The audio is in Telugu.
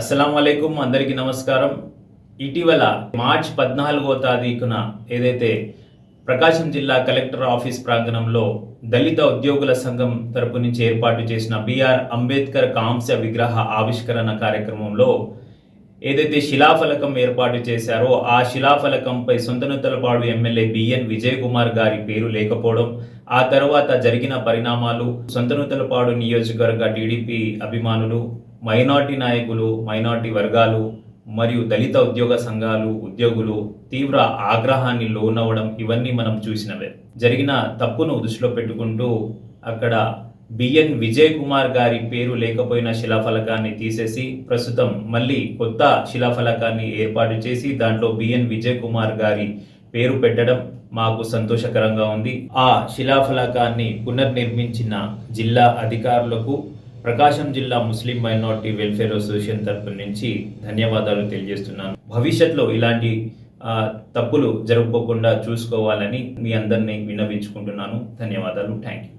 అస్సలం వలైకుం అందరికీ నమస్కారం. ఇటీవల మార్చ్ పద్నాలుగో తారీఖున ఏదైతే ప్రకాశం జిల్లా కలెక్టర్ ఆఫీస్ ప్రాంగణంలో దళిత ఉద్యోగుల సంఘం తరపు నుంచి ఏర్పాటు చేసిన బిఆర్ అంబేద్కర్ కాంస్య విగ్రహ ఆవిష్కరణ కార్యక్రమంలో ఏదైతే శిలాఫలకం ఏర్పాటు చేశారో ఆ శిలాఫలకంపై సొంతనుతలపాడు ఎమ్మెల్యే బిఎన్ విజయ్ కుమార్ గారి పేరు లేకపోవడం ఆ తర్వాత జరిగిన పరిణామాలు సొంతనుతలపాడు నియోజకవర్గ టీడీపీ అభిమానులు మైనార్టీ నాయకులు మైనార్టీ వర్గాలు మరియు దళిత ఉద్యోగ సంఘాలు ఉద్యోగులు తీవ్ర ఆగ్రహాన్ని లోనవ్వడం ఇవన్నీ మనం చూసినవే. జరిగిన తప్పును దృష్టిలో పెట్టుకుంటూ అక్కడ బిఎన్ విజయ్ కుమార్ గారి పేరు లేకపోయిన శిలాఫలకాన్ని తీసేసి ప్రస్తుతం మళ్ళీ కొత్త శిలాఫలకాన్ని ఏర్పాటు చేసి దాంట్లో బిఎన్ విజయ్ కుమార్ గారి పేరు పెట్టడం మాకు సంతోషకరంగా ఉంది. ఆ శిలాఫలకాన్ని పునర్నిర్మించిన జిల్లా అధికారులకు ప్రకాశం జిల్లా ముస్లిం మైనార్టీ వెల్ఫేర్ అసోసియేషన్ తరపు నుంచి ధన్యవాదాలు తెలియజేస్తున్నాను. భవిష్యత్తులో ఇలాంటి తప్పులు జరగకుండా చూసుకోవాలని మీ అందరినీ విన్నవించుకుంటున్నాను. ధన్యవాదాలు. Thank you